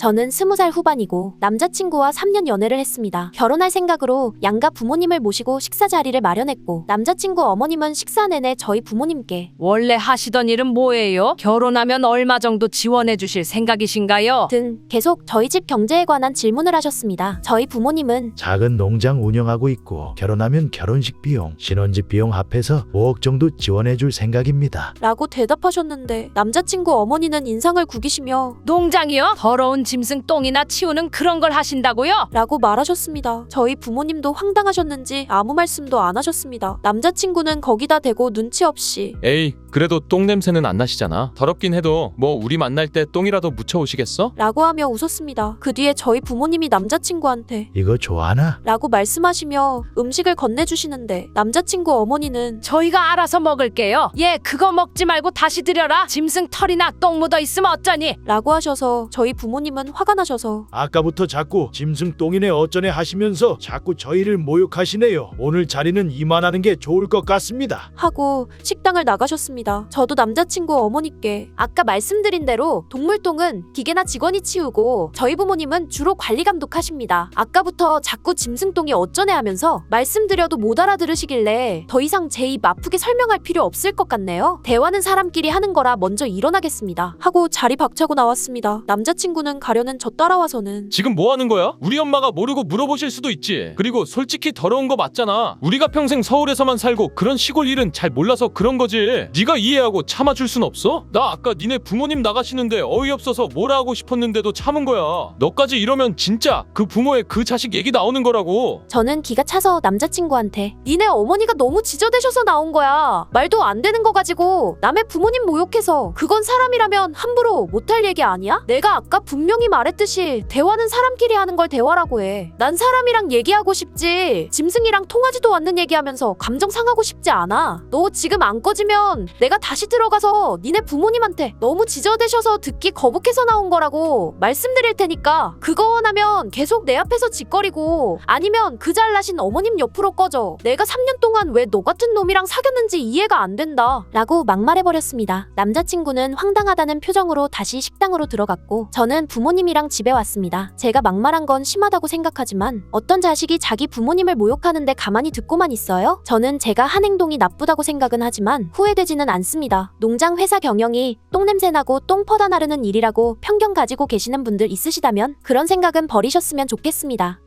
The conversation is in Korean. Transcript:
저는 스무 살 후반이고 남자친구와 3년 연애를 했습니다. 결혼할 생각으로 양가 부모님을 모시고 식사 자리를 마련했고 남자친구 어머님은 식사 내내 저희 부모님께 원래 하시던 일은 뭐예요? 결혼하면 얼마 정도 지원해 주실 생각이신가요? 등 계속 저희 집 경제에 관한 질문을 하셨습니다. 저희 부모님은 작은 농장 운영하고 있고 결혼하면 결혼식 비용, 신혼집 비용 합해서 5억 정도 지원해 줄 생각입니다. 라고 대답하셨는데 남자친구 어머니는 인상을 구기시며 농장이요? 더러운 짐승 똥이나 치우는 그런 걸 하신다고요? 라고 말하셨습니다. 저희 부모님도 황당하셨는지 아무 말씀도 안 하셨습니다. 남자친구는 거기다 대고 눈치 없이 에이, 그래도 똥 냄새는 안 나시잖아. 더럽긴 해도 뭐 우리 만날 때 똥이라도 묻혀 오시겠어? 라고 하며 웃었습니다. 그 뒤에 저희 부모님이 남자친구한테 이거 좋아하나? 라고 말씀하시며 음식을 건네주시는데 남자친구 어머니는 저희가 알아서 먹을게요. 예, 그거 먹지 말고 다시 드려라. 짐승 털이나 똥 묻어 있으면 어쩌니? 라고 하셔서 저희 부모님은 화가 나셔서 아까부터 자꾸 짐승 똥이네 어쩌네 하시면서 자꾸 저희를 모욕하시네요. 오늘 자리는 이만하는 게 좋을 것 같습니다. 하고 식당을 나가셨습니다. 저도 남자친구 어머니께 아까 말씀드린 대로 동물똥은 기계나 직원이 치우고 저희 부모님은 주로 관리 감독하십니다. 아까부터 자꾸 짐승똥이 어쩌네 하면서 말씀드려도 못 알아들으시길래 더 이상 제 입 아프게 설명할 필요 없을 것 같네요. 대화는 사람끼리 하는 거라 먼저 일어나겠습니다. 하고 자리 박차고 나왔습니다. 남자친구는 가 려는 저 따라와서는 지금 뭐 하는 거야? 우리 엄마가 모르고 물어보실 수도 있지. 그리고 솔직히 더러운 거 맞잖아. 우리가 평생 서울에서만 살고 그런 시골 일은 잘 몰라서 그런 거지. 네가 이해하고 참아줄 순 없어? 나 아까 니네 부모님 나가시는데 어이없어서 뭐라 하고 싶었는데도 참은 거야. 너까지 이러면 진짜 그 부모의 그 자식 얘기 나오는 거라고. 저는 기가 차서 남자친구한테 니네 어머니가 너무 지저대셔서 나온 거야. 말도 안 되는 거 가지고 남의 부모님 모욕해서 그건 사람이라면 함부로 못할 얘기 아니야? 내가 아까 분명 히 말했듯이 대화는 사람끼리 하는 걸 대화라고 해. 난 사람이랑 얘기하고 싶지. 짐승이랑 통하지도 않는 얘기하면서 감정 상하고 싶지 않아. 너 지금 안 꺼지면 내가 다시 들어가서 니네 부모님한테 너무 지저대셔서 듣기 거북해서 나온 거라고 말씀드릴 테니까 그거 원하면 계속 내 앞에서 짓거리고 아니면 그 잘나신 어머님 옆으로 꺼져. 내가 3년 동안 왜 너 같은 놈이랑 사귀었는지 이해가 안 된다. 라고 막말해버렸습니다. 남자친구는 황당하다는 표정으로 다시 식당으로 들어갔고 저는 부모님이랑 집에 왔습니다. 제가 막말한 건 심하다고 생각하지만 어떤 자식이 자기 부모님을 모욕하는데 가만히 듣고만 있어요? 저는 제가 한 행동이 나쁘다고 생각은 하지만 후회되지는 않습니다. 농장 회사 경영이 똥냄새 나고 똥 퍼다 나르는 일이라고 편견 가지고 계시는 분들 있으시다면 그런 생각은 버리셨으면 좋겠습니다.